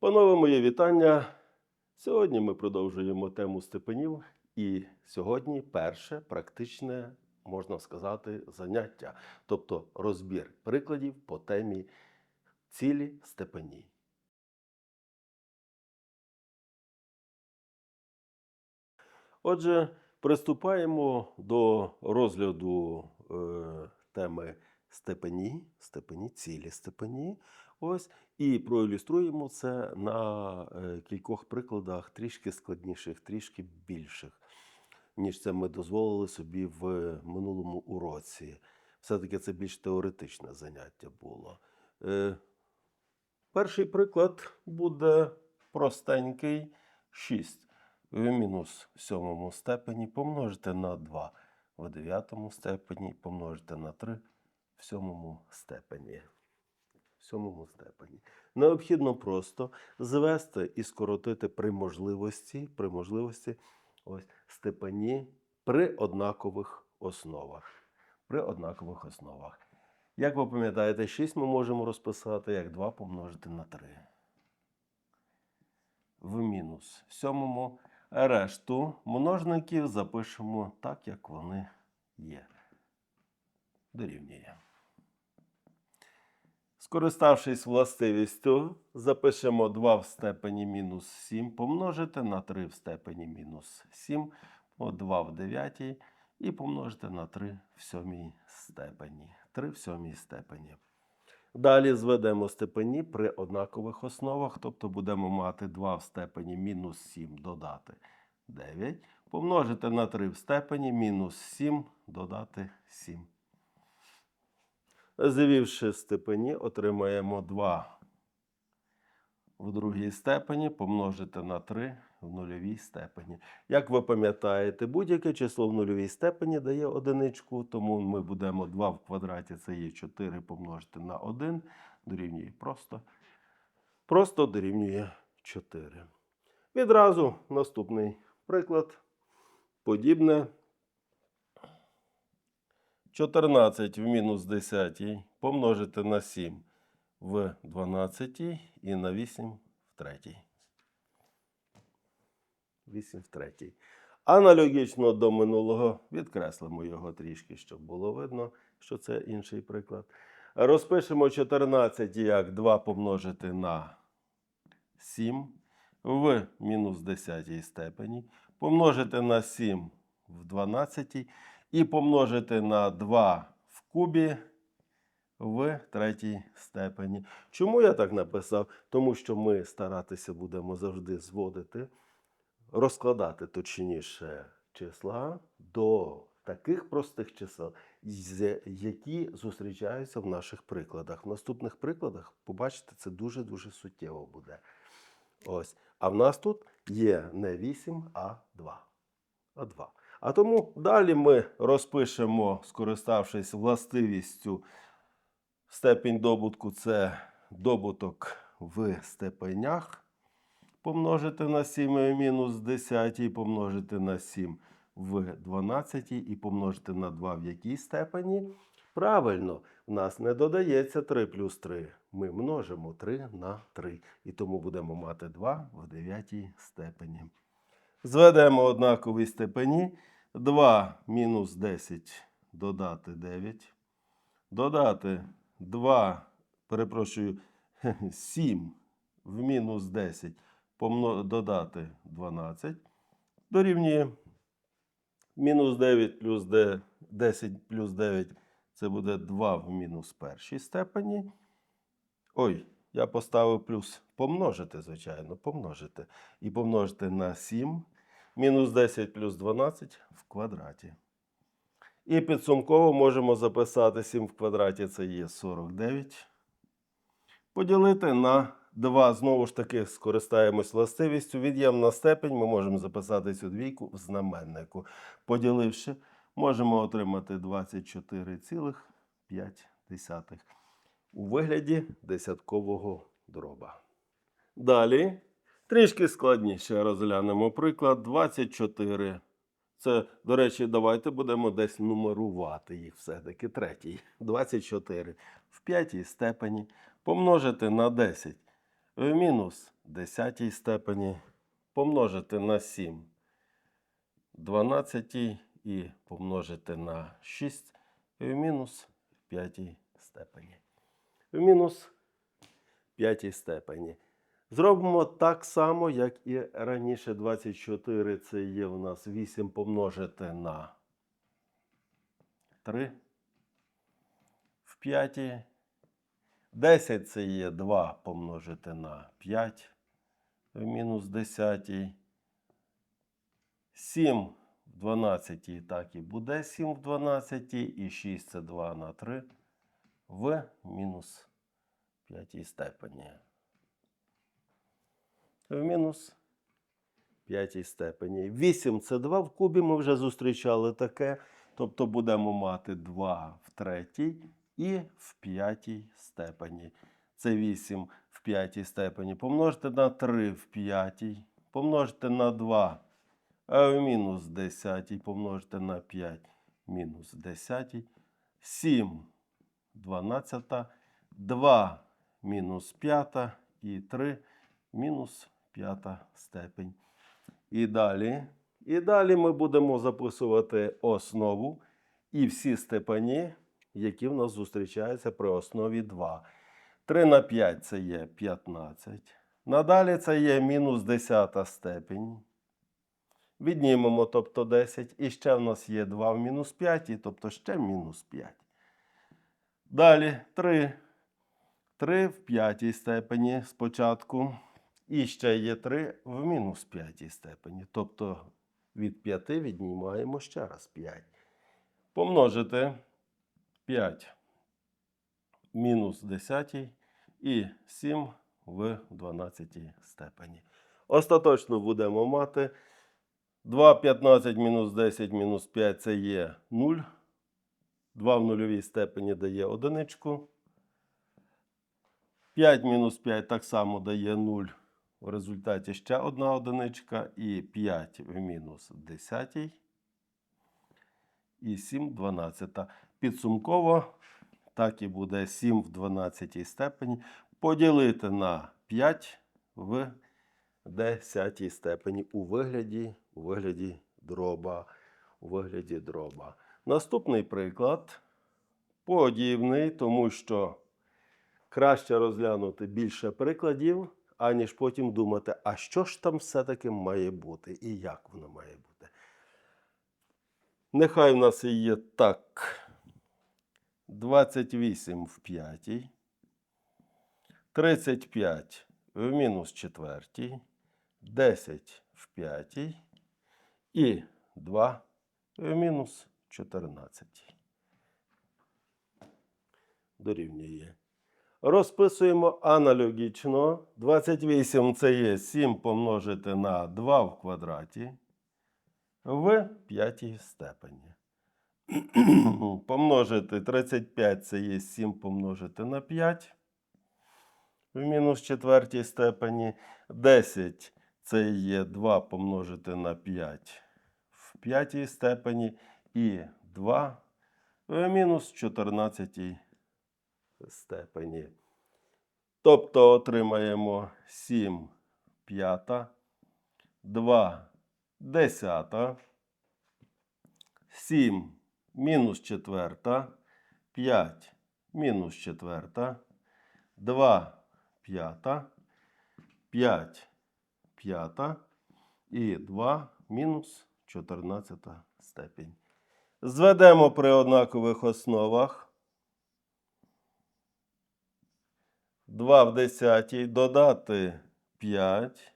Панове, моє вітання. Сьогодні ми продовжуємо тему степенів, і сьогодні перше практичне, можна сказати, заняття, тобто розбір прикладів по темі цілі степені. Отже, приступаємо до розгляду е, теми степені, степені, цілі степені. Ось, і проілюструємо це на е, кількох прикладах трішки складніших, трішки більших, ніж це ми дозволили собі в минулому уроці. Все-таки це більш теоретичне заняття було. Е, перший приклад буде простенький 6 в мінус сьомому степені помножити на 2 в дев'ятому степені, помножити на 3 в сьомому степені. В сьомому степені. Необхідно просто звести і скоротити при можливості, при можливості ось, степені при однакових основах. При однакових основах. Як ви пам'ятаєте, 6 ми можемо розписати як 2 помножити на 3. В мінус сьомому. Решту множників запишемо так, як вони є. Дорівнює. Скориставшись властивістю, запишемо 2 в степені мінус 7 помножити на 3 в степені мінус 7, о, 2 в 9 і помножити на 3 в сьомій степені. 3 в сьомій степені. Далі зведемо степені при однакових основах, тобто будемо мати 2 в степені мінус 7 додати 9, помножити на 3 в степені мінус 7 додати 7. Звівши степені, отримаємо 2 в другій степені помножити на 3 в нульовій степені. Як ви пам'ятаєте, будь-яке число в нульовій степені дає одиничку, тому ми будемо 2 в квадраті, це є 4 помножити на 1, дорівнює просто, просто дорівнює 4. Відразу наступний приклад. Подібне. 14 в мінус 10 помножити на 7 в 12 і на 8 в 3. 8 в 3. Аналогічно до минулого відкреслимо його трішки, щоб було видно, що це інший приклад. Розпишемо 14 як 2 помножити на 7 в мінус 10 степені, помножити на 7 в 12 і помножити на 2 в кубі в третій степені. Чому я так написав? Тому що ми старатися будемо завжди зводити, розкладати точніше числа до таких простих чисел, які зустрічаються в наших прикладах. В наступних прикладах, побачите, це дуже-дуже суттєво буде. Ось. А в нас тут є не 8, а 2. А 2. А тому далі ми розпишемо, скориставшись властивістю, степінь добутку це добуток в степенях. Помножити на 7 в мінус 10 помножити на 7 в 12 і помножити на 2 в якій степені. Правильно, в нас не додається 3 плюс 3. Ми множимо 3 на 3. І тому будемо мати 2 в 9 степені. Зведемо однакові степені. 2 мінус 10 додати 9. Додати 2, перепрошую, 7 в мінус 10 помно- додати 12. Дорівнює мінус 9 плюс 10 плюс 9 це буде 2 в мінус першій степені. Ой, я поставив плюс помножити, звичайно, помножити. І помножити на 7. Мінус 10 плюс 12 в квадраті. І підсумково можемо записати 7 в квадраті це є 49. Поділити на 2. Знову ж таки, скористаємось властивістю. Від'ємна степень ми можемо записати цю двійку в знаменнику. Поділивши, можемо отримати 24,5 у вигляді десяткового дроба. Далі трішки складніше розглянемо приклад 24. Це, до речі, давайте будемо десь нумерувати їх все-таки. Третій. 24 в п'ятій степені помножити на 10 в мінус десятій степені помножити на 7 12 і помножити на 6 в мінус п'ятій степені. В мінус п'ятій степені. Зробимо так само, як і раніше 24. Це є у нас 8 помножити на 3 в п'ятій. 10 це є 2 помножити на 5 в мінус 10. 7 в 12 так і буде 7 в 12. І 6 це 2 на 3 в мінус 5 степені. В мінус 5 степені. 8 це 2 в кубі. Ми вже зустрічали таке. Тобто будемо мати 2 в третій і в п'ятій степені. Це 8 в п'ятій степені. Помножити на 3 в п'ятій. Помножити на 2 а в мінус 10 помножити на 5 мінус 10. 7 12, 2 мінус 5 і 3 мінус 5 степень. І далі. І далі ми будемо записувати основу і всі степені, які в нас зустрічаються при основі 2. 3 на 5 це є 15. Надалі це є мінус 10 степень. Віднімемо, тобто 10. І ще в нас є 2 в мінус 5, тобто ще мінус 5. Далі 3. 3 в п'ятій степені спочатку. І ще є 3 в мінус п'ятій степені. Тобто від 5 віднімаємо ще раз 5. Помножити 5 мінус 10 і 7 в 12 степені. Остаточно будемо мати 2, 15 мінус 10 мінус 5 це є 0. 2 в нульовій степені дає одиничку. 5 мінус 5 так само дає 0. В результаті ще одна одиничка. І 5 в мінус 10. І 7 в 12. Підсумково так і буде 7 в 12 степені. Поділити на 5 в 10 степені у вигляді, у вигляді дроба. У вигляді дроба. Наступний приклад подібний, тому що краще розглянути більше прикладів, аніж потім думати, а що ж там все-таки має бути і як воно має бути. Нехай в нас є так. 28 в 5, 35 в мінус 4, 10 в 5 і 2 в мінус 14. Дорівнює. Розписуємо аналогічно. 28 це є 7 помножити на 2 в квадраті в п'ятій степені. помножити 35 це є 7 помножити на 5 в мінус четвертій степені. 10 це є 2 помножити на 5 в п'ятій степені. І 2 в мінус 14 степені. Тобто отримаємо 7 п'ята, 2 десята, 7 мінус четверта, 5 мінус четверта, 2 п'ята, 5 п'ята і 2 мінус 14 степень. Зведемо при однакових основах. 2 в 10 додати 5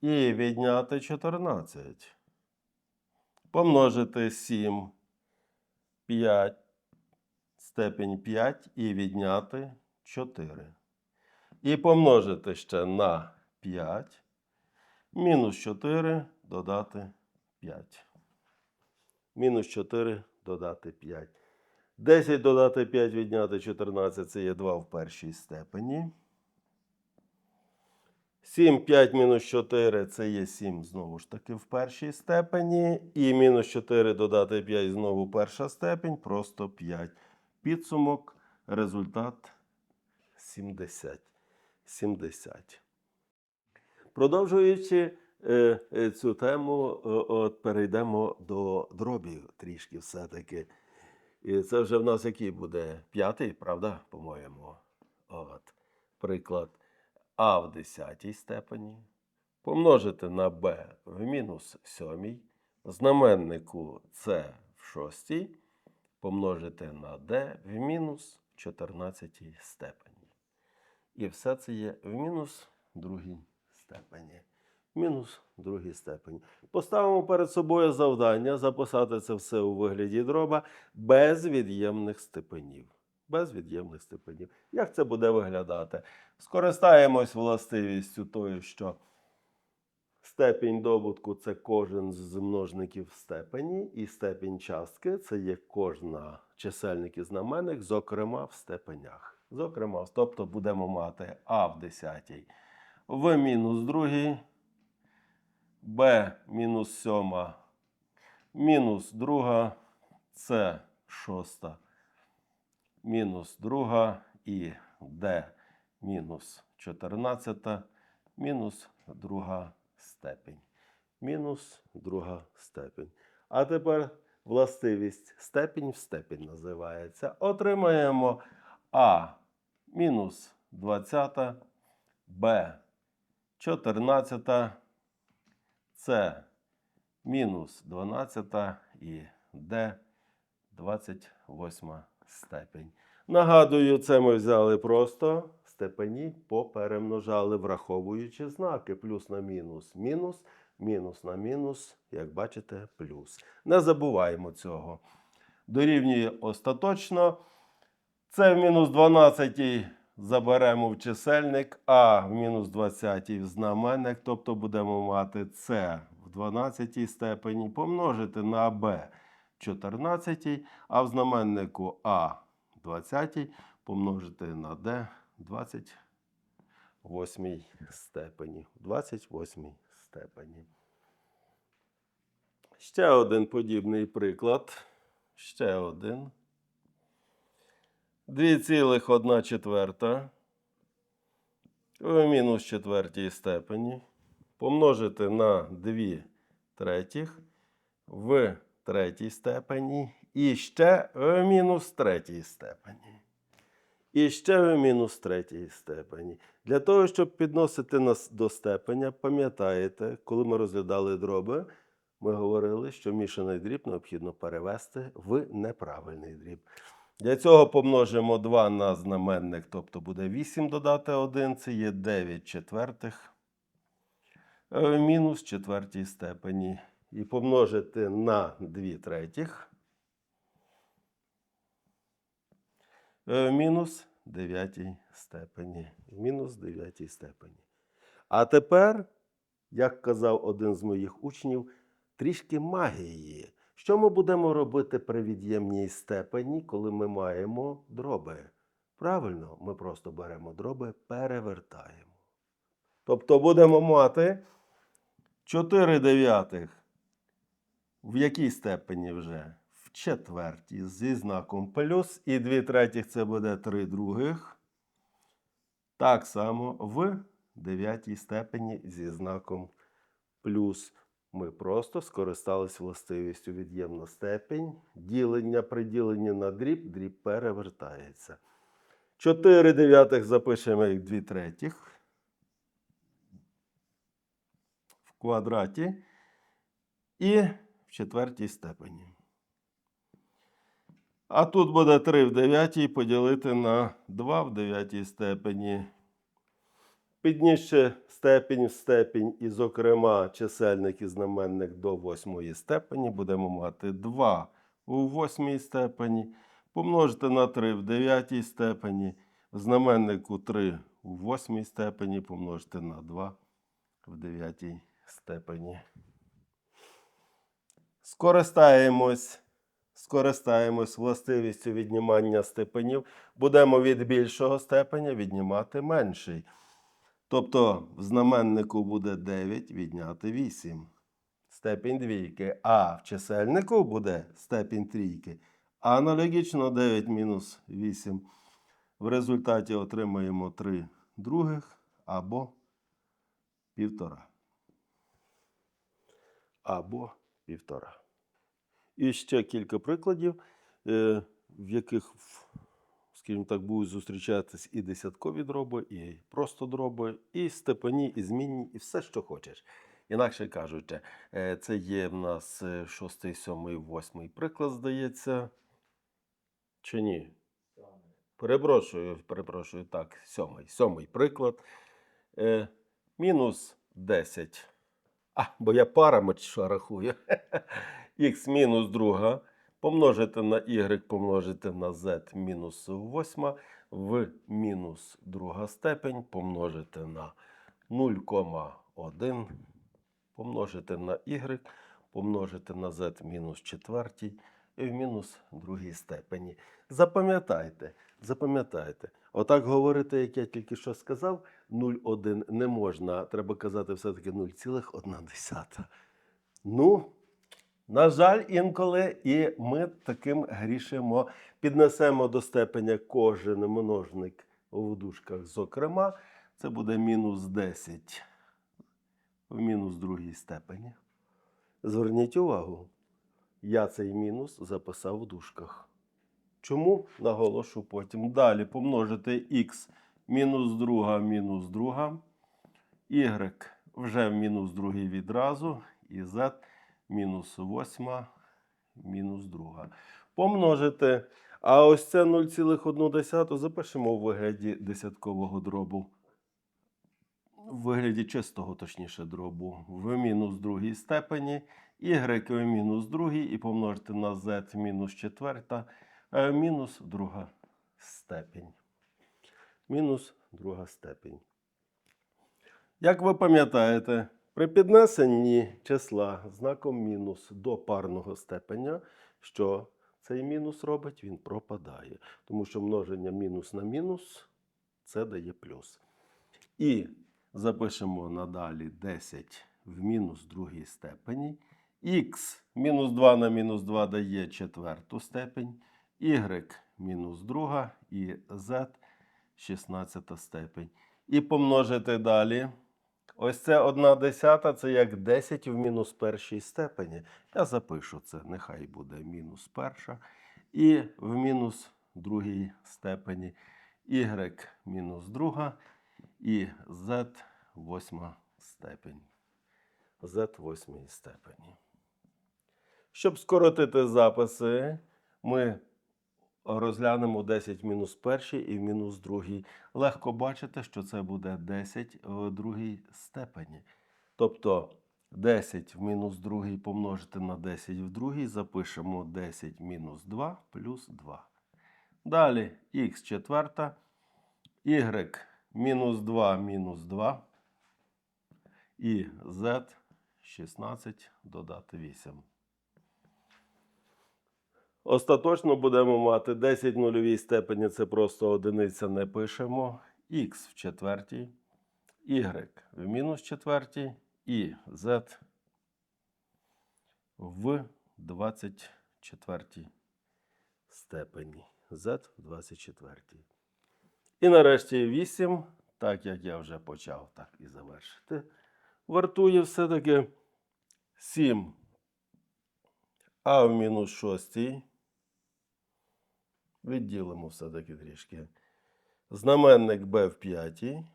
і відняти 14. Помножити 7, 5, степень 5 і відняти 4. І помножити ще на 5. Мінус 4 додати 5. Мінус 4 додати 5. 10 додати 5 відняти 14 це є 2 в першій степені. 7, 5 мінус 4 це є 7 знову ж таки в першій степені. І мінус 4 додати 5 знову перша степень, просто 5. Підсумок, результат 70. 70. Продовжуючи е, е, цю тему, е, от перейдемо до дробів трішки все-таки. І це вже в нас який буде? П'ятий, правда, по-моєму. От. Приклад А в десятій степені помножити на Б в мінус сьомій, знаменнику С в шостій, помножити на Д в мінус 14 степені. І все це є в мінус другій степені. Мінус другій степені. Поставимо перед собою завдання записати це все у вигляді дроба без від'ємних степенів. Без від'ємних степенів. Як це буде виглядати? Скористаємось властивістю тою, що степінь добутку це кожен з множників степені, і степінь частки це є кожна чисельник і знаменник, зокрема в степенях. Зокрема, тобто будемо мати А в десятій в мінус другій, Б мінус сьома, мінус друга, С шоста, мінус друга і Д мінус 14, мінус друга степень. Мінус друга степень. А тепер властивість степінь в степінь називається. Отримаємо А мінус 20, Б 14, С мінус 12 і Д 28 степень. Нагадую, це ми взяли просто степені поперемножали, враховуючи знаки плюс на мінус, мінус, мінус на мінус, як бачите, плюс. Не забуваємо цього. Дорівнює остаточно. Це в мінус 12 заберемо в чисельник, а в мінус 20 в знаменник, тобто будемо мати С в 12 степені помножити на Б в 14, а в знаменнику А 20 помножити на Д 28 степені. 28 степені. Ще один подібний приклад. Ще один. 2,1 четверта в мінус четвертій степені помножити на 2 третіх в третій степені і ще в мінус третій степені. І ще в мінус третій степені. Для того, щоб підносити нас до степеня, пам'ятаєте, коли ми розглядали дроби, ми говорили, що мішаний дріб необхідно перевести в неправильний дріб. Для цього помножимо 2 на знаменник, тобто буде 8 додати 1, це є 9 четвертих в мінус четвертій степені. І помножити на 2 третіх в мінус 9 степені. Мінус 9 степені. А тепер, як казав один з моїх учнів, трішки магії. Що ми будемо робити при від'ємній степені, коли ми маємо дроби? Правильно, ми просто беремо дроби, перевертаємо. Тобто будемо мати 4 дев'ятих. В якій степені вже? В четвертій зі знаком плюс. І 2 третіх це буде 3 других. Так само в дев'ятій степені зі знаком плюс. Ми просто скористались властивістю від'ємна степень. Ділення при діленні на дріб, дріб перевертається. 4 дев'ятих запишемо як 2 третіх. В квадраті. І в четвертій степені. А тут буде 3 в дев'ятій поділити на 2 в дев'ятій степені. Піднісши степінь в степінь, і, зокрема, чисельник і знаменник до восьмої степені, будемо мати 2 у восьмій степені, помножити на 3 в дев'ятій степені, в знаменнику 3 у восьмій степені, помножити на 2 в дев'ятій степені. Скористаємось, скористаємось властивістю віднімання степенів. Будемо від більшого степеня віднімати менший. Тобто в знаменнику буде 9 відняти 8. Степінь двійки. А в чисельнику буде степінь трійки. Аналогічно 9 мінус 8. В результаті отримаємо 3 других або півтора. Або півтора. І ще кілька прикладів, е, в яких, скажімо так, будуть зустрічатись і десяткові дроби, і просто дроби, і степені, і змінні, і все, що хочеш. Інакше кажучи, е, це є в нас е, шостий, сьомий, восьмий приклад, здається. Чи ні? Перепрошую, перепрошую, так, сьомий. Сьомий приклад. Е, мінус 10. А, бо я парами рахую. Х мінус друга помножити на y помножити на z мінус 8 в мінус друга степень помножити на 0,1 помножити на y помножити на z мінус четвертій і в мінус другій степені. Запам'ятайте, запам'ятайте. Отак говорити, як я тільки що сказав, 0,1 не можна. Треба казати все-таки 0,1. Ну, на жаль, інколи і ми таким грішимо. Піднесемо до степеня кожен множник в дужках, зокрема, це буде мінус 10 в мінус другій степені. Зверніть увагу, я цей мінус записав в дужках. Чому? Наголошу потім. Далі помножити х мінус друга мінус друга, y вже в мінус другий відразу, і z мінус 8 мінус друга. Помножити. А ось це 0,1 запишемо у вигляді десяткового дробу. В вигляді чистого, точніше, дробу в мінус другій степені, y в мінус другій і помножити на z мінус четверта, е, мінус друга степень. Мінус друга степень. Як ви пам'ятаєте, при піднесенні числа знаком мінус до парного степеня, що цей мінус робить, він пропадає. Тому що множення мінус на мінус це дає плюс. І запишемо надалі 10 в мінус другій степені. Х мінус 2 на мінус 2 дає четверту степень, y мінус друга і z 16 степень. І помножити далі. Ось це 1 десята, це як 10 в мінус першій степені. Я запишу це, нехай буде мінус перша. І в мінус другій степені y мінус друга і z восьма степень. z восьмій степені. Щоб скоротити записи, ми розглянемо 10 мінус першій і мінус другій. Легко бачити, що це буде 10 в другій степені. Тобто 10 в мінус другій помножити на 10 в другій, запишемо 10 мінус 2 плюс 2. Далі х четверта, y мінус 2 мінус 2 і z 16 додати 8. Остаточно будемо мати 10 в нульовій степені, це просто одиниця не пишемо. Х в четвертій, y в мінус четвертій і z в 24 степені. z в 24. І нарешті 8, так як я вже почав, так і завершити. Вартує все-таки 7 а в мінус шостій. Відділимо все-таки трішки. Знаменник b в п'ятій.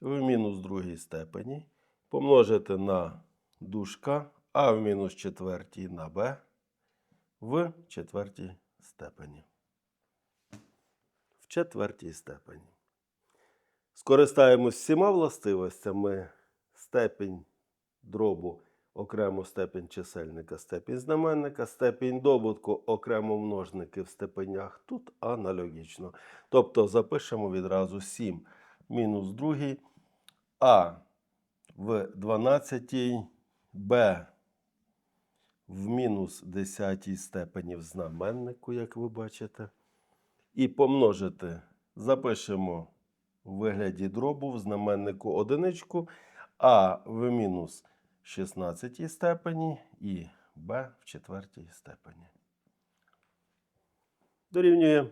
В мінус другій степені. Помножити на дужка а в мінус четвертій на b в четвертій степені. В четвертій степені. Скористаємось всіма властивостями степень дробу окремо степень чисельника, степень знаменника, степень добутку, окремо множники в степенях. Тут аналогічно. Тобто запишемо відразу 7 мінус 2, а в 12, Б в мінус 10 степені в знаменнику, як ви бачите. І помножити запишемо в вигляді дробу в знаменнику одиничку, а в мінус 16 степені і b в четвертій степені. Дорівнює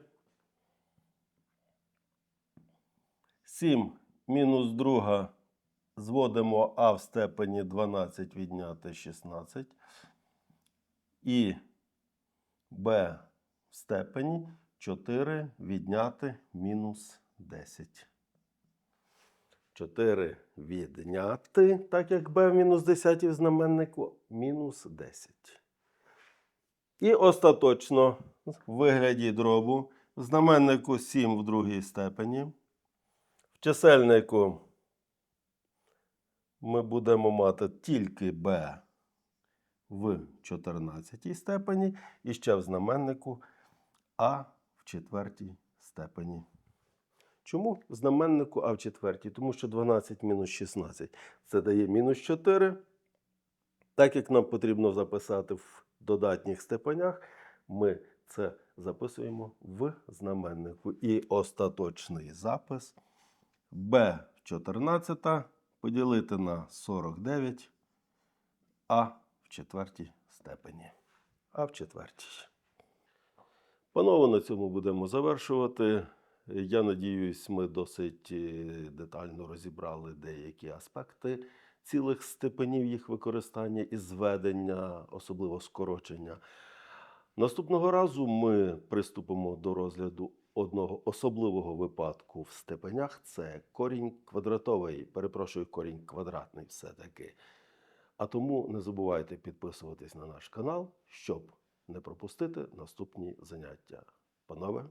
7 мінус друга зводимо а в степені 12 відняти 16. І b в степені 4 відняти мінус 10. 4 відняти, так як b в мінус 10 в знаменнику, мінус 10. І остаточно в вигляді дробу в знаменнику 7 в другій степені. В чисельнику ми будемо мати тільки b в 14 степені і ще в знаменнику а в четвертій степені. Чому знаменнику а в четвертій? Тому що 12 мінус 16 це дає мінус 4. Так як нам потрібно записати в додатніх степенях, ми це записуємо в знаменнику. І остаточний запис b в 14 поділити на 49 а в четвертій степені. А в четвертій. Панове, на цьому будемо завершувати. Я надіюсь, ми досить е, детально розібрали деякі аспекти цілих степенів їх використання і зведення, особливо скорочення. Наступного разу ми приступимо до розгляду одного особливого випадку в степенях. Це корінь квадратовий, перепрошую, корінь квадратний все-таки. А тому не забувайте підписуватись на наш канал, щоб не пропустити наступні заняття. Панове,